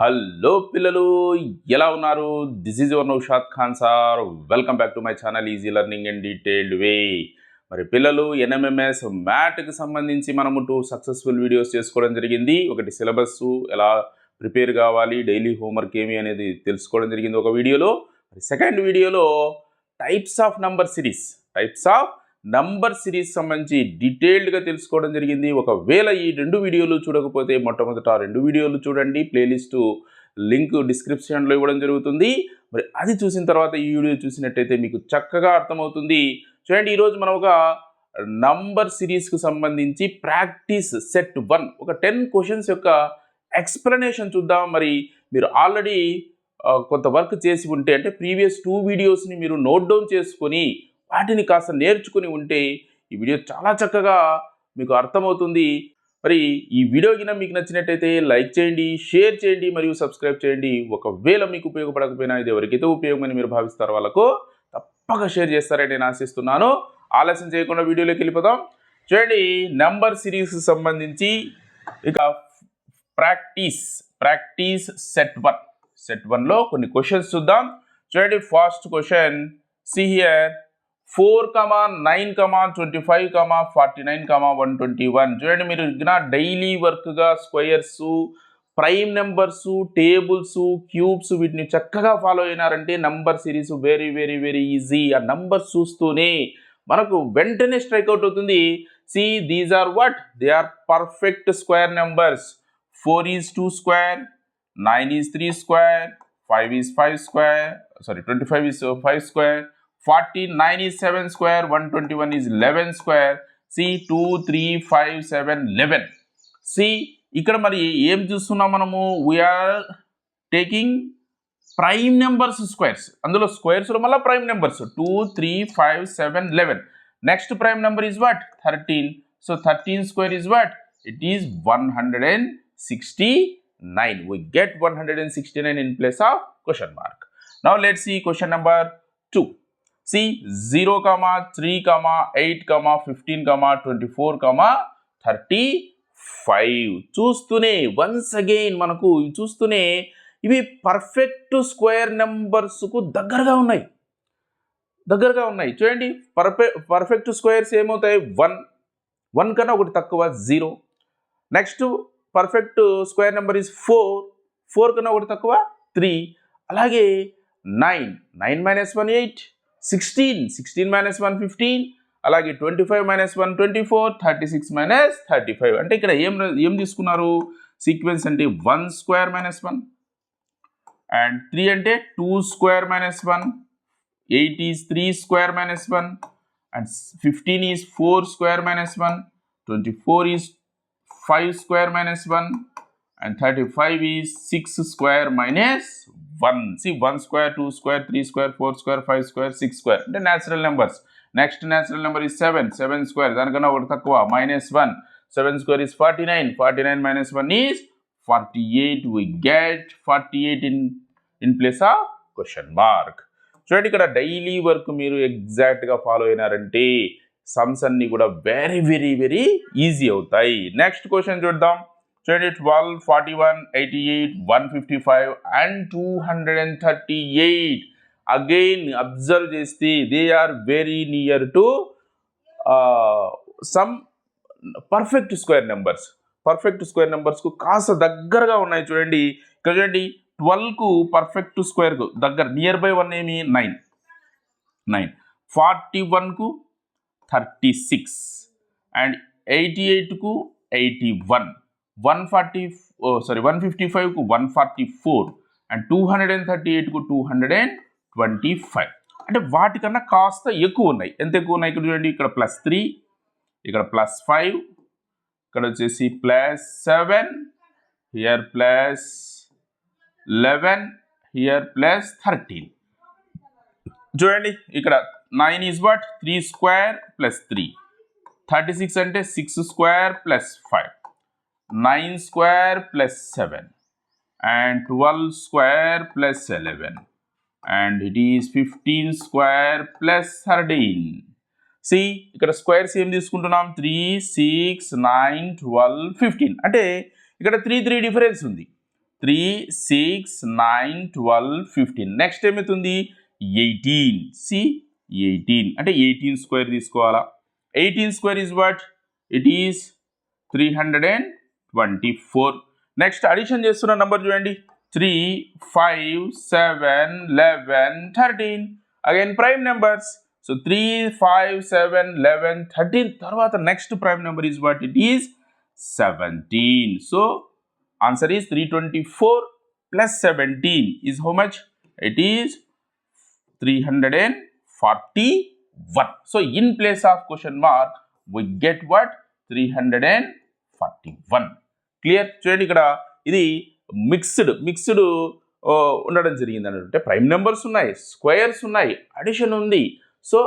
Hello పిల్లలు ఎలా ఉన్నారు? This is your Naushad Khan sir welcome back to my channel easy learning and detailed way మరి పిల్లలు NMMS మ్యాట్కి సంబంధించి మనము టూ సక్సెస్ఫుల్ వీడియోస్ చేసుకోవడం జరిగింది. ఒకటి సిలబస్ ఎలా ప్రిపేర్ కావాలి డైలీ హోంవర్క్ ఏమి అనేది తెలుసుకోవడం జరిగింది ఒక వీడియోలో మరి సెకండ్ వీడియోలో types of number series types of number series సంబంధించి డీటెయిల్డ్గా తెలుసుకోవడం జరిగింది. ఒకవేళ ఈ రెండు వీడియోలు చూడకపోతే మొట్టమొదట ఆ రెండు వీడియోలు చూడండి. ప్లేలిస్టు లింక్ డిస్క్రిప్షన్లో ఇవ్వడం జరుగుతుంది. మరి అది చూసిన తర్వాత ఈ వీడియో చూసినట్టయితే మీకు చక్కగా అర్థమవుతుంది. చూడండి ఈరోజు మనం ఒక నంబర్ సిరీస్కు సంబంధించి ప్రాక్టీస్ సెట్ వన్ ఒక టెన్ క్వశ్చన్స్ యొక్క ఎక్స్ప్లెనేషన్ చూద్దాం. మరి మీరు ఆల్రెడీ కొంత వర్క్ చేసి ఉంటే అంటే ప్రీవియస్ టూ వీడియోస్ని మీరు నోట్ డౌన్ చేసుకొని వాటిని కాస్త నేర్చుకుని ఉంటే ఈ వీడియో చాలా చక్కగా మీకు అర్థమవుతుంది. మరి ఈ వీడియో కింద మీకు నచ్చినట్టయితే లైక్ చేయండి షేర్ చేయండి మరియు సబ్స్క్రైబ్ చేయండి. ఒకవేళ మీకు ఉపయోగపడకపోయినా ఇది ఎవరికైతే ఉపయోగమని మీరు భావిస్తారు వాళ్ళకు తప్పక షేర్ చేస్తారని నేను ఆశిస్తున్నాను. ఆలస్యం చేయకుండా వీడియోలోకి వెళ్ళిపోదాం. చూడండి నెంబర్ సిరీస్కి సంబంధించి ఇక practice practice set one. Set వన్లో కొన్ని క్వశ్చన్స్ చూద్దాం. చూడండి first question see here four comma nine comma twenty five comma forty nine comma one twenty one. చూడండి మీరు ఇగ్న daily వర్క్గా squares prime numbers tables cubes వీటిని చక్కగా follow అయినారంటే number series very very very easy. ఆ numbers చూస్తూనే మనకు వెంటనే strike out అవుతుంది. See these are what? They are perfect square numbers. Four is two square nine is three square five is five square sorry twenty five is five square forty nine is seven square one twenty one is eleven square see two three five seven eleven see ఇక్కడ మరి ఏం చూస్తున్నాం మనము? We are taking prime numbers squares అందులో స్క్వేర్స్లో మళ్ళీ prime numbers two three five seven eleven next prime number is what thirteen so thirteen square is what it is one hundred and sixty nine we get 169 in place of question mark. Now let's see question see zero comma three comma eight comma fifteen comma twenty four comma thirty five. చూస్తూనే once again మనకు చూస్తూనే ఇవి perfect square నెంబర్స్కు దగ్గరగా ఉన్నాయి. దగ్గరగా ఉన్నాయి. చూడండి perfect perfect squares ఏమవుతాయి? వన్. వన్ కన్నా ఒకటి తక్కువ zero. Next perfect square number is four. Four కన్నా ఒకటి తక్కువ త్రీ. అలాగే nine. Nine minus one eight. Sixteen sixteen minus one fifteen అలాగే twenty five minus one twenty four thirty six minus thirty five అంటే ఇక్కడ ఏం ఏం తీసుకున్నారు? సీక్వెన్స్ అంటే one square minus one and three అంటే two square minus one eight is three square minus one and fifteen is four square minus one twenty four is five square minus one and 35 is 6 square minus 1 see 1 square 2 square 3 square 4 square 5 square 6 square the natural numbers next natural number is 7 7 square దానికన్నా ఒకటి తక్కువ minus 1 7 square is 49 49 minus 1 is 48 we get 48 in in place of question mark చూడండి ఇక్కడ daily work మీరు ఎగ్జాక్ట్గా follow అయినారంటే sums అన్ని కూడా very very very easy అవుతాయి నెక్స్ట్ క్వశ్చన్ చూద్దాం చూడండి twelve forty one eighty eight one fifty five and two hundred and thirty eight again observe చేస్తే they are very near to some perfect square numbers perfect square నెంబర్స్కు కాస్త దగ్గరగా ఉన్నాయి చూడండి. ఇక్కడ చూడండి ట్వెల్వ్కు పర్ఫెక్ట్ స్క్వేర్కు దగ్గర నియర్ బై వన్ ఏమి? నైన్ నైన్ ఫార్టీ వన్కు thirty six and eighty ఎయిట్కు eighty one one forty sorry one fifty ఫైవ్కు one forty four and two hundred and thirty ఎయిట్కు two hundred and twenty five అంటే వాటికన్నా కాస్త ఎక్కువ ఉన్నాయి. ఎంత ఎక్కువ ఉన్నాయి ఇక్కడ చూడండి. ఇక్కడ ప్లస్ త్రీ ఇక్కడ ప్లస్ ఫైవ్ ఇక్కడ వచ్చేసి plus seven here plus eleven here plus thirteen చూడండి. ఇక్కడ nine is what three square plus three thirty six అంటే six square plus five nine square plus seven and twelve square plus eleven and it is fifteen square plus thirteen see ఇక్కడ squares ఏం తీసుకుంటున్నాం? Three six nine twelve fifteen అంటే ఇక్కడ three three difference ఉంది. Three six nine twelve fifteen next ఏమవుతుంది? Eighteen see eighteen అంటే eighteen square తీసుకోవాలా? Eighteen square is what it is three hundred and twenty four next addition చేస్తున్న number చూడండి. Three five seven eleven thirteen again prime numbers so three five seven eleven thirteen తర్వాత next prime number is what it is seventeen so answer is three twenty four plus seventeen is how much it is three hundred and forty one so in place of question mark we get what three hundred and forty one. Clear చూడండి ఇక్కడ. ఇది mixed mixed ఉండడం జరిగింది అంటే prime numbers ఉన్నాయి squares ఉన్నాయి addition ఉంది. So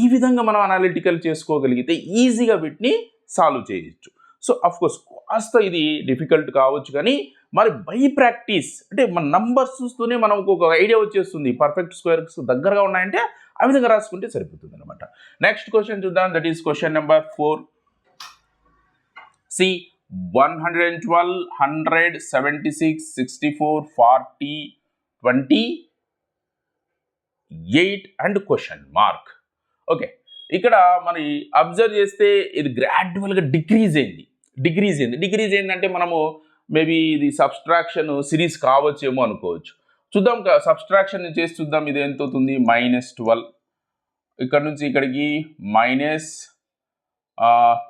ఈ విధంగా మనం అనాలిటికల్ చేసుకోగలిగితే ఈజీగా వీటిని సాల్వ్ చేయొచ్చు. సో కోర్స్ కాస్త ఇది డిఫికల్ట్ కావచ్చు కానీ మరి బై ప్రాక్టీస్ అంటే మన నంబర్స్ చూస్తూనే మనకు ఒక ఐడియా వచ్చేస్తుంది. పర్ఫెక్ట్ స్క్వేర్స్ దగ్గరగా ఉన్నాయంటే ఆ విధంగా రాసుకుంటే సరిపోతుంది అనమాట నెక్స్ట్ క్వశ్చన్ చూద్దాం. That is question number four see one hundred and twelve hundred seventy six sixty four forty twenty eight and question mark okay ఇక్కడ మరి అబ్జర్వ్ చేస్తే ఇది గ్రాడ్యువల్గా డిక్రీజ్ అయింది. డిక్రీజ్ అయింది. డిక్రీజ్ ఏంటంటే మనము మేబీ ఇది సబ్స్ట్రాక్షన్ సిరీస్ కావచ్చేమో అనుకోవచ్చు. చూద్దాం సబ్స్ట్రాక్షన్ చేసి చూద్దాం ఇది ఎంత అవుతుంది? మైనస్ ట్వెల్వ్ ఇక్కడ నుంచి ఇక్కడికి మైనస్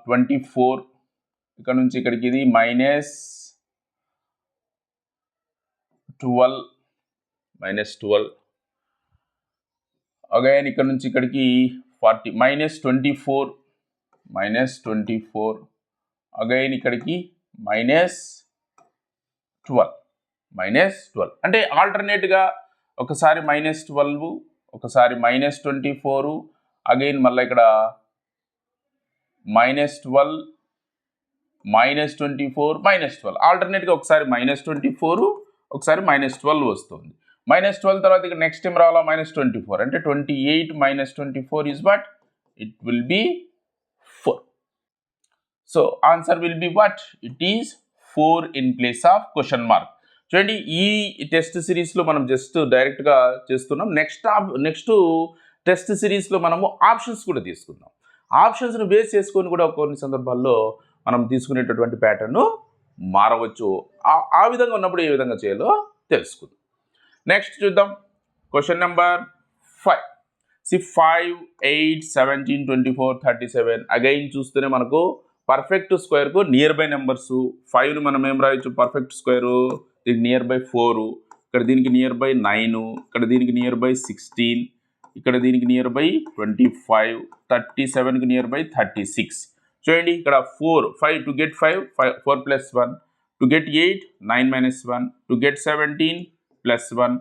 ట్వంటీ ఫోర్ ఇక్కడ నుంచి ఇక్కడికి ఇది minus twelve minus twelve. Again ఇక్కడ నుంచి ఇక్కడికి forty minus twenty four minus twenty four. Again ఇక్కడికి మైనస్ ట్వెల్వ్ మైనస్ ట్వెల్వ్. అంటే ఆల్టర్నేట్గా ఒకసారి మైనస్ ట్వెల్వ్ ఒకసారి మైనస్ ట్వంటీ ఫోరు. అగైన్ మళ్ళీ ఇక్కడ minus twelve minus twenty four minus twelve ఆల్టర్నేట్గా ఒకసారి మైనస్ ట్వంటీ ఫోరు ఒకసారి మైనస్ ట్వెల్వ్ వస్తుంది. మైనస్ ట్వెల్వ్ తర్వాత ఇక నెక్స్ట్ టైం రావాలా? మైనస్ ట్వంటీ ఫోర్ అంటే twenty eight minus twenty four is what it will be four so answer will be what it is four in place of question mark చూడండి ఈ test సిరీస్లో మనం just డైరెక్ట్గా చేస్తున్నాం. Next next test సిరీస్లో మనము options కూడా తీసుకుందాం. ఆప్షన్స్ను బేస్ చేసుకొని కూడా కొన్ని సందర్భాల్లో మనం తీసుకునేటటువంటి ప్యాటర్న్ మారవచ్చు. ఆ- ఆ విధంగా ఉన్నప్పుడు ఏ విధంగా చేయాలో తెలుసుకుందాం. నెక్స్ట్ చూద్దాం. Question number five C five eight seventeen twenty four thirty seven again చూస్తేనే మనకు పర్ఫెక్ట్ స్క్వేర్కు నియర్ బై నెంబర్స్ ఫైవ్ని మనం ఏం రాయొచ్చు? పర్ఫెక్ట్ స్క్వేరు దీనికి నియర్ బై ఫోరు ఇక్కడ దీనికి నియర్ బై నైన్ ఇక్కడ దీనికి నియర్ బై సిక్స్టీన్ ఇక్కడ దీనికి near by twenty five thirty సెవెన్కి నియర్ బై థర్టీ సిక్స్ చూడండి ఇక్కడ four five to get five five four plus one to get eight nine minus one to get seventeen plus one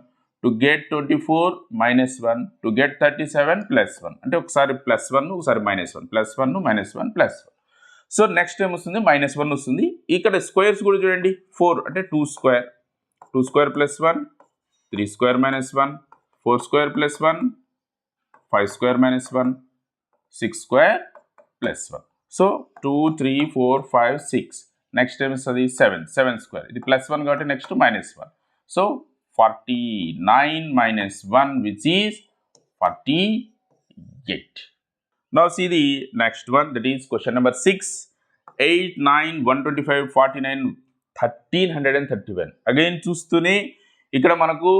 to get twenty four minus one to get thirty seven plus one అంటే ఒకసారి plus one ఒకసారి minus one plus one minus one plus one so next ఏం వస్తుంది? Minus one వస్తుంది. ఇక్కడ squares కూడా చూడండి. Four అంటే two square two square plus one three square minus one four square plus one five square minus one six square plus one so two three four five six. Next time వస్తుంది? Seven. Seven square. ఇది plus one కాబట్టి next minus one. So forty nine minus one which is forty eight. That's ఇది next one that is question number six eight nine one twenty five forty nine thirteen hundred and thirty one again చూస్తూనే ఇక్కడ మనకు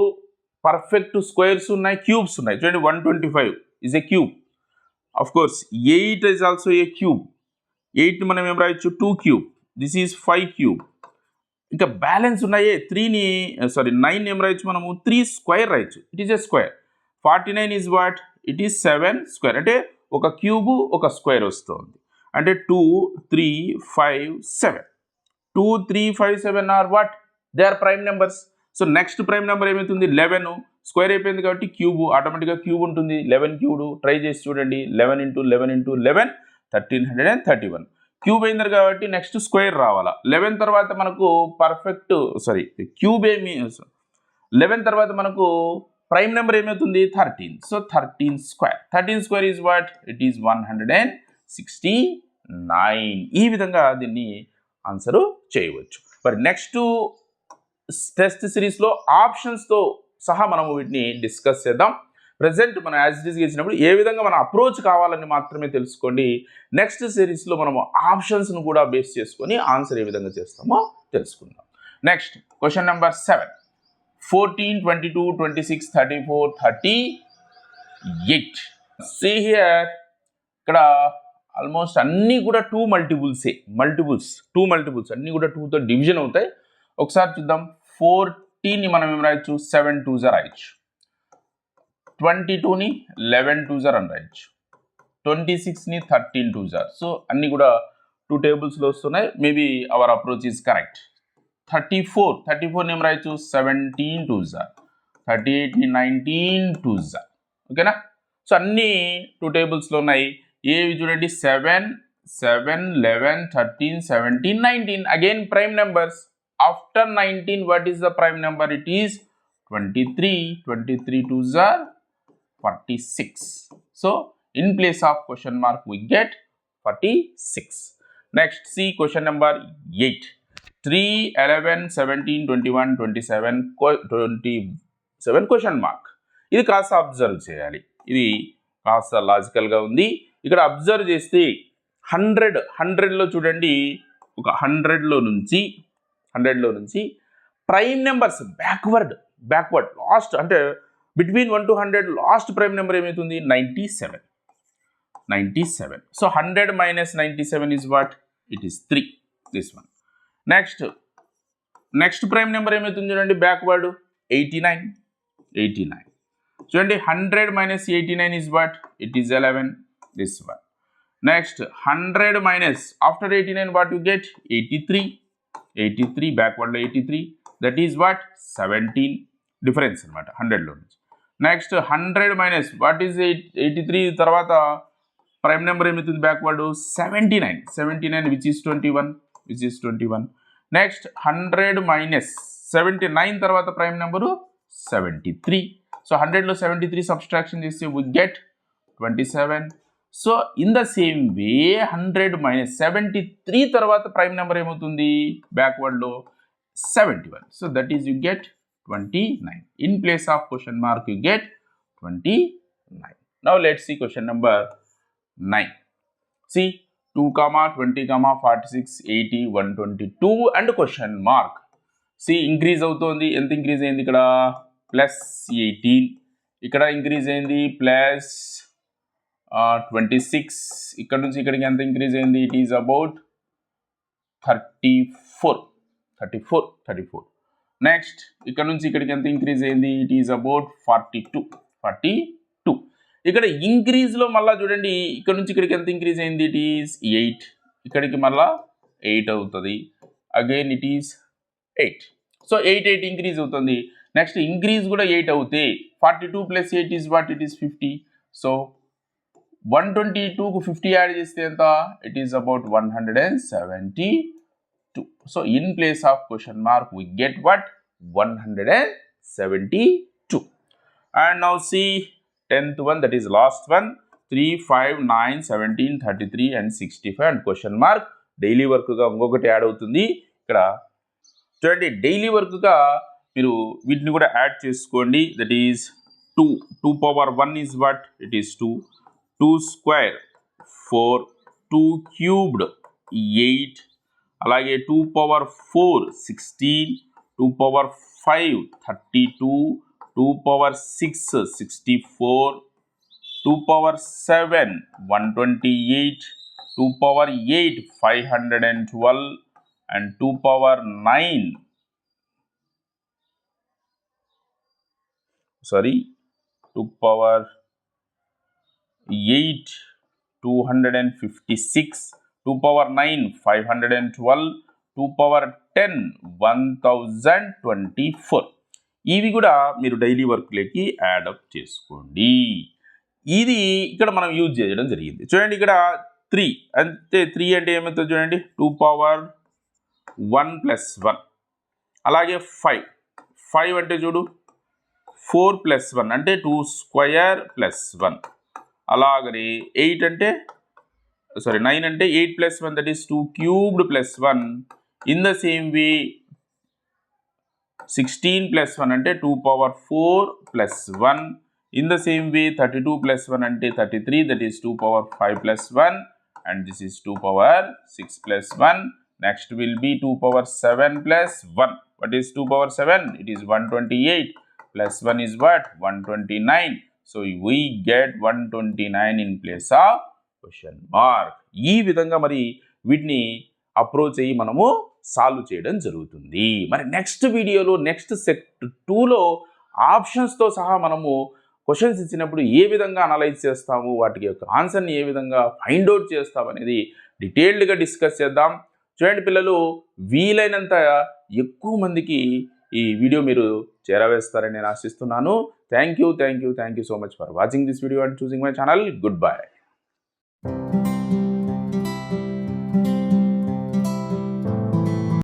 perfect squares ఉన్నాయి cubes ఉన్నాయి. చూడండి one twenty five is a cube of course eight is also a cube eight మనం ఏం రాయొచ్చు? Two cube this is five cube ఇంకా బ్యాలెన్స్ ఉన్నాయే? త్రీని సారీ నైన్ ఏం రాయొచ్చు మనము? త్రీ స్క్వేర్ రాయొచ్చు. It is a square forty nine is what it is seven square అంటే ఒక క్యూబు ఒక స్క్వేర్ వస్తుంది. అంటే two three five seven two three five seven are what they are prime numbers so next prime number ఏమవుతుంది eleven square అయిపోయింది కాబట్టి cube ఆటోమేటిక్గా cube ఉంటుంది. లెవెన్ క్యూబ్ ట్రై చేసి చూడండి. Eleven into eleven into eleven thirteen hundred and thirty one. Cube అయింది కాబట్టి next square రావాలా? లెవెన్ తర్వాత మనకు పర్ఫెక్ట్ సారీ క్యూబ్ ఏమి లెవెన్ తర్వాత మనకు ప్రైమ్ నెంబర్ ఏమవుతుంది? Thirteen. So thirteen square. Thirteen square is what? It is one hundred and sixty nine. ఈ విధంగా దీన్ని ఆన్సరు చేయవచ్చు. మరి నెక్స్ట్ టెస్ట్ సిరీస్లో ఆప్షన్స్తో సహా మనం వీటిని డిస్కస్ చేద్దాం. ప్రజెంట్ మనం యాజ్ ఇట్ ఈస్గా ఇచ్చినప్పుడు ఏ విధంగా మన అప్రోచ్ కావాలని మాత్రమే తెలుసుకోండి. నెక్స్ట్ సిరీస్లో మనము ఆప్షన్స్ను కూడా బేస్ చేసుకొని ఆన్సర్ ఏ విధంగా చేస్తామో తెలుసుకుందాం. Next question number seven fourteen twenty two twenty six thirty four thirty eight see here ఇక్కడ ఆల్మోస్ట్ అన్నీ కూడా టూ మల్టిపుల్సే మల్టిపుల్స్ టూ మల్టిపుల్స్ అన్నీ కూడా టూతో డివిజన్ అవుతాయి. ఒకసారి చూద్దాం. ఫోర్టీన్ని మనం ఏం రాయొచ్చు సెవెన్ టూ జర్ రాయొచ్చు. ట్వంటీ టూని లెవెన్ టూజర్ అని రాయొచ్చు. ట్వంటీ సిక్స్ని థర్టీన్ టూజర్ సో అన్నీ కూడా టూ టేబుల్స్లో వస్తున్నాయి. Maybe our approach is correct thirty four thirty ఫోర్ని ఏం రాయొచ్చు? సెవెంటీన్ టూజర్ థర్టీ ఎయిట్ని నైన్టీన్ టూజర్ ఓకేనా సో అన్నీ టూ టేబుల్స్లో ఉన్నాయి. ఏవి చూడండి? Seven seven eleven thirteen seventeen nineteen again prime numbers after nineteen what is the prime number it is three twenty three are 46. So, in place of question mark, we get 46. Next, see question number 8. 3, 11, 17, 21, 27, 27 question mark ఇది కాస్త observe చేయాలి ఇది కాస్త లాజికల్గా ఉంది ఇక్కడ observe చేస్తే hundred హండ్రెడ్లో చూడండి ఒక హండ్రెడ్లో నుంచి హండ్రెడ్లో నుంచి prime numbers backward backward last అంటే between one to hundred last prime number ఏమవుతుంది ninety seven 97 so 100 minus 97 is what? It is 3 this one. Next next prime number ఏమవుతుంది చూడండి backward eighty nine eighty nine చూడండి hundred minus eighty nine is what it is eleven this one next hundred minus after eighty nine what you get eighty three eighty three బ్యాక్వర్డ్లో eighty three that is what seventeen difference అనమాట హండ్రెడ్లో నుంచి next hundred minus what is eight eighty three తర్వాత prime number ఏమవుతుంది? Backward seventy nine seventy nine which is twenty one which is twenty one next hundred minus seventy nine తర్వాత prime number seventy three so హండ్రెడ్లో seventy three subtraction చేస్తే we get twenty seven so in the same way hundred minus seventy three తర్వాత prime number ఏమవుతుంది? బ్యాక్వర్డ్లో seventy one so that is you get twenty nine in place of question mark you get twenty nine now let see question number nine see two comma twenty comma forty six eighty one twenty two and question mark see increase అవుతోంది. ఎంత increase అయింది ఇక్కడ? Plus eighteen ఇక్కడ increase అయింది plus twenty six ఇక్కడ నుంచి ఇక్కడికి ఎంత ఇంక్రీజ్ అయింది? It is about thirty four thirty four thirty four next ఇక్కడ నుంచి ఇక్కడికి ఎంత ఇంక్రీజ్ అయింది? It is about forty two forty two ఇక్కడ ఇంక్రీజ్లో మళ్ళీ చూడండి ఇక్కడ నుంచి ఇక్కడికి ఎంత ఇంక్రీజ్ అయింది? ఇట్ ఈస్ ఎయిట్ ఇక్కడికి మళ్ళా ఎయిట్ అవుతుంది. Again it is eight so eight eight increase అవుతుంది. నెక్స్ట్ ఇంక్రీజ్ కూడా ఎయిట్ అవుతే forty two plus eight is what it is fifty so one twenty టూకు fifty add చేస్తే ఎంత? It is about one hundred and seventy two so in place of question mark we get what? One hundred and seventy two and now is tenth one that is last one three five nine seventeen thirty three and sixty five and mark daily వర్క్గా ఇంకొకటి add అవుతుంది. ఇక్కడ చూడండి daily వర్క్గా మీరు వీటిని కూడా add చేసుకోండి. That is two two power one is what it is two two square four two cubed eight అలాగే two power four sixteen two power five thirty two two power six sixty four two power seven one twenty eight two power eight five hundred and twelve and two power nine. Sorry two power eight two hundred and fifty six two power nine five hundred and twelve two power ten one thousand twenty four. ఇవి కూడా మీరు daily వర్క్లోకి add up చేసుకోండి. ఇది ఇక్కడ మనం use చేయడం జరిగింది. చూడండి ఇక్కడ త్రీ అంటే త్రీ అంటే ఏమవుతుంది చూడండి? Two power one plus one. అలాగే ఫైవ్. ఫైవ్ అంటే చూడు ఫోర్ ప్లస్ వన్ అంటే టూ స్క్వయర్ ప్లస్ వన్. అలాగని ఎయిట్ అంటే sorry 9 and 8 plus 1 that is 2 cubed plus 1 in the same way 16 plus 1 and 2 power 4 plus 1 in the same way 32 plus 1 and 33 that is 2 power 5 plus 1 and this is 2 power 6 plus 1 next will be 2 power 7 plus 1 what is 2 power 7 it is 128 plus 1 is what? 129 so we get 129 in place of question mark ఈ విధంగా మరి వీటిని approach అయ్యి మనము solve చేయడం జరుగుతుంది. మరి next వీడియోలో నెక్స్ట్ సెట్ టూలో ఆప్షన్స్తో సహా మనము క్వశ్చన్స్ ఇచ్చినప్పుడు ఏ విధంగా అనలైజ్ చేస్తాము వాటికి యొక్క ఆన్సర్ని ఏ విధంగా ఫైండ్ అవుట్ చేస్తాం అనేది డీటెయిల్డ్గా డిస్కస్ చేద్దాం. చూడండి పిల్లలు వీలైనంత ఎక్కువ మందికి ఈ వీడియో మీరు చేరవేస్తారని నేను ఆశిస్తున్నాను. Thank you thank you thank you so much for watching this video and choosing my channel good bye thank you